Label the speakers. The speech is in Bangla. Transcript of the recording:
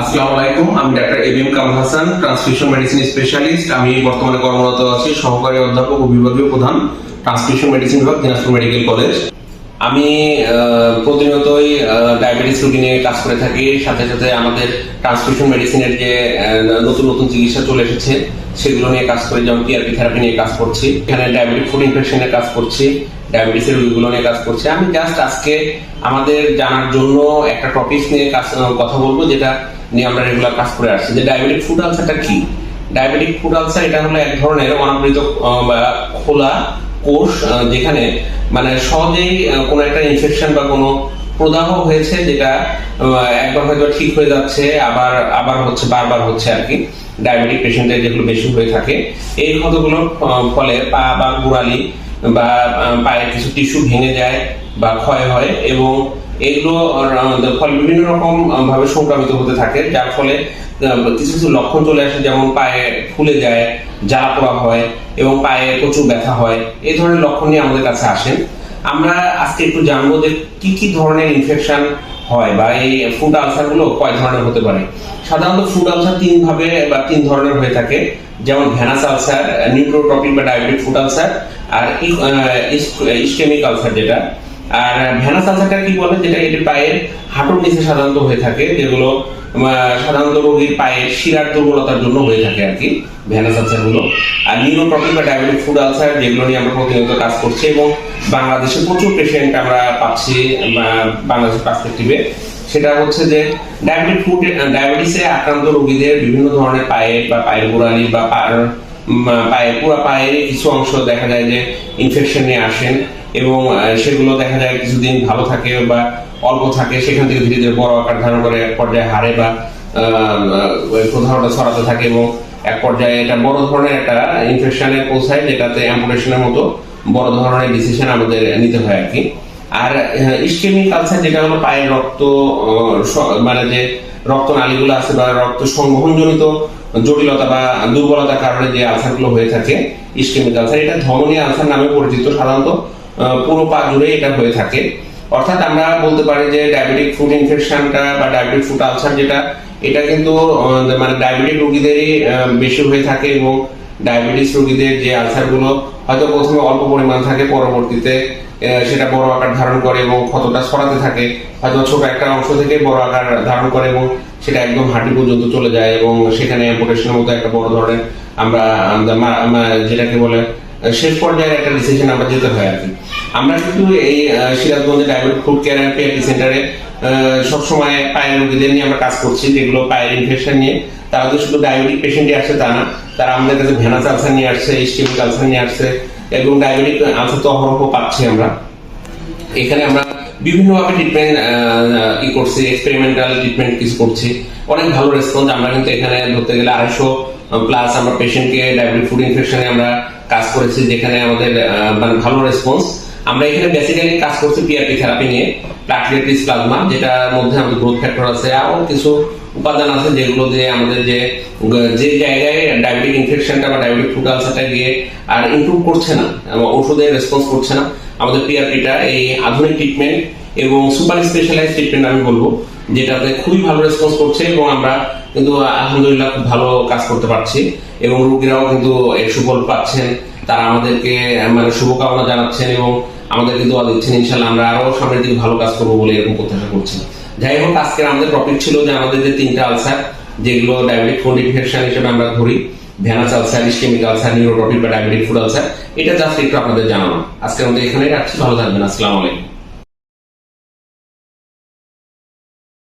Speaker 1: আসসালামু আলাইকুম আমি A B M Kamal Hasan transfusion medicine specialist আমি বর্তমানে কর্মরত আছি, সহকারী অধ্যাপক ও বিভাগীয় প্রধান ট্রান্সফিউশন মেডিসিন বিভাগ, দিনাজপুর মেডিকেল কলেজ। আমি প্রতিনিয়তই ডায়াবেটিস রোগী নিয়ে কাজ করে থাকি, সাথে সাথে আমাদের ট্রান্সফিউশন মেডিসিনের যে নতুন নতুন চিকিৎসা চলে এসেছে, সেগুলো নিয়ে কাজ করি, যেমন টিআরপি থেরাপি নিয়ে কাজ করছি, এখানে ডায়াবেটিক ফুড ইনফেকশনের কাজ করছি ডায়াবেটিসের রোগীগুলো নিয়ে কাজ করছি। আমি জাস্ট আজকে আমাদের জানার জন্য একটা টপিক নিয়ে কাজ কথা বলব, যেটা নিয়ে আমরা রেগুলার কাজ করে আসছি। যে ডায়াবেটিক ফুড আলসারটা কি? ডায়াবেটিক ফুড আলসার এটা হলো এক ধরনের অনাবৃত খোলা কোষ যেখানে মানে সহজেই কোনো একটা ইনফেকশন বা কোনো প্রদাহ হয়েছে যেটা একবার হয়তো ঠিক হয়ে যাচ্ছে, আবার আবার হচ্ছে, বারবার হচ্ছে আর কি। ডায়াবেটিক পেশেন্টের যেগুলো বেশি হয়ে থাকে, এই ক্ষতগুলোর ফলে পা বা গোড়ালি বা পায়ের কিছু টিস্যু ভেঙে যায় বা ক্ষয় হয় এবং এগুলো ফলে বিভিন্ন রকম ভাবে সংক্রামিত হতে থাকে, যার ফলে কিছু কিছু লক্ষণ চলে আসে, যেমন পায়ে ফুলে যায়, জ্বালা পোড়া হয় এবং পায়ে প্রচুর ব্যথা হয় এই ধরনের লক্ষণ নিয়ে আমাদের কাছে আসেন। আমরা আজকে একটু জানব যে কি কি ধরনের ইনফেকশন হয় বা এই ফুড আলসারগুলো কয় ধরনের হতে পারে। সাধারণত ফুড আলসার তিন ভাবে বা তিন ধরনের হয়ে থাকে। যেমন ভ্যানাস আলসার নিউট্রোট্রপিক বা ডায়াবেটিক ফুড আলসার আর ইস্কেমিক আলসার যেটা। আর ভ্যানাস আলসারটা কি বলে? যেটা এটি পায়ের হাঁটুর নিচে সাধারণত হয়ে থাকে, যেগুলো সাধারণত রোগীর পায়ের শিরার দুর্বলতার জন্য হয়ে থাকে আর কি ভ্যানাস আলসারগুলো আর নিউরোটপিক বা ডায়াবেটিক ফুড আলসার, যেগুলো নিয়ে আমরা প্রতিনিয়ত কাজ করছি, এবং বাংলাদেশে প্রচুর পেশেন্ট আমরা পাচ্ছি বাংলাদেশের পার্সপেক্টিভে সেটা হচ্ছে যে, ডায়াবেটিক ফুড, ডায়াবেটিসে আক্রান্ত রোগীদের বিভিন্ন ধরনের পায়ের বা পায়ের গোড়ালি বা পা- উম, পায়ের পুরো পায়ের কিছু অংশ দেখা যায় যে ইনফেকশন নিয়ে আসেন এবং সেগুলো দেখা যায় কিছুদিন ভালো থাকে বা অল্প থাকে সেখান থেকে ধীরে ধীরে বড় আকার ধারণ করে এক পর্যায়ে হারে বা প্রধানটা ছড়াতে থাকে এবং এক পর্যায়ে এটা বড় ধরনের একটা ইনফেকশনে পৌঁছায় যেটাতে অ্যাম্পুটেশনের মতো বড় ধরনের ডিসিশন আমাদের নিতে হয় আর কি। আর ইস্কেমিক আলসার যেটা হলো পায়ের রক্ত মানে যে রক্ত নালীগুলো আছে বা রক্ত সংবহনজনিত জটিলতা বা দুর্বলতার কারণে যে আলসারগুলো হয়ে থাকে, ইস্কেমিক আলসার, এটা ধমনী আলসার নামে পরিচিত সাধারণত পুরো পা জুড়ে এটা হয়ে থাকে। অর্থাৎ আমরা বলতে পারি যে ডায়াবেটিক ফুড ইনফেকশনটা বা ডায়াবেটিক ফুড আলসার যেটা, এটা কিন্তু মানে ডায়াবেটিক রোগীদেরই বেশি হয়ে থাকে এবং ডায়াবেটিস রোগীদের যে আলসারগুলো হয়তো প্রথমে অল্প পরিমাণ থাকে, পরবর্তীতে সেটা বড় আকার ধারণ করে এবং ক্ষতটা ছড়াতে থাকে। হয়তো ছোট একটা অংশ থেকে বড় আকার ধারণ করে এবং সেটা একদম হাঁটি পর্যন্ত চলে যায় এবং সেখানে অ্যাম্পুটেশনের মতো একটা বড় ধরনের আমরা যেটাকে বলে শেষ পর্যায়ের একটা ডিসিশন আমরা যেতে হয় আর কি। আমরা কিন্তু এই সিরাজগঞ্জে diabetic foot care and PRT সেন্টারে সবসময় পায়ের রোগীদের নিয়ে আমরা কাজ করছি, যেগুলো পায়ের ইনফেকশন নিয়ে। তারা তো শুধু ডায়াবেটিক পেশেন্টই আসছে তা না, তারা আমাদের কাছে ভেনাস আলসার নিয়ে আসছে ইস্টিমিক আলসার নিয়ে আসছে, এবং ডায়াবেটিক আলসার তো অহরহ পাচ্ছি আমরা। এখানে আমরা বিভিন্নভাবে ট্রিটমেন্ট ই করছে এক্সপেরিমেন্টাল ট্রিটমেন্ট কিছু করছে। অনেক ভালো রেসপন্স আমরা কিন্তু এখানে ধরতে গেলে আড়াইশো প্লাস আমরা পেশেন্টকে ডায়াবেটিক ফুড ইনফেকশনে আমরা কাজ করেছি, যেখানে আমাদের মানে ভালো রেসপন্স আমরা এখানে বেসিক্যালি কাজ করছি পিআরপি থেরাপি নিয়ে প্লাটলেটিস প্লাজমা যেটার মধ্যে আমাদের গ্রোথ ফ্যাক্টর আছে আরও কিছু উপাদান আছে যেগুলো দিয়ে আমাদের যে যে জায়গায় ডায়াবেটিক ইনফেকশনটা বা ডায়াবেটিক ফুড আলসারটা গিয়ে আর ইমপ্রুভ করছে না এবং ওষুধের রেসপন্স করছে না, আমাদের পিআরপিটা এই আধুনিক ট্রিটমেন্ট এবং সুপার স্পেশালাইজ ট্রিটমেন্ট আমি বলব, যেটাতে খুবই ভালো রেসপন্স করছে এবং আমরা কিন্তু আলহামদুলিল্লাহ খুব ভালো কাজ করতে পারছি এবং রোগীরাও কিন্তু এর সুফল পাচ্ছেন। তারা আমাদেরকে মানে শুভকামনা জানাচ্ছেন এবং আমাদেরকে দোয়া দিচ্ছেন, ইনশাল্লাহ আমরা আরও সামনের দিকে ভালো কাজ করব বলে এরকম প্রত্যাশা করছি। যাই হোক আজকে আমাদের টপিক ছিল যে আমাদের যে তিনটা আলসার যেগুলো ডায়াবেটিক ফুড ইনফেকশন হিসেবে আমরা ধরি venous ulcer ischaemic ulcer neurotropic বা ডায়াবেটিক ফুড আলসার এটা জাস্ট একটু আপনাদের জানানো আজকে আমাদের এখানে রাখছি, ভালো থাকবেন, আসসালামু আলাইকুম।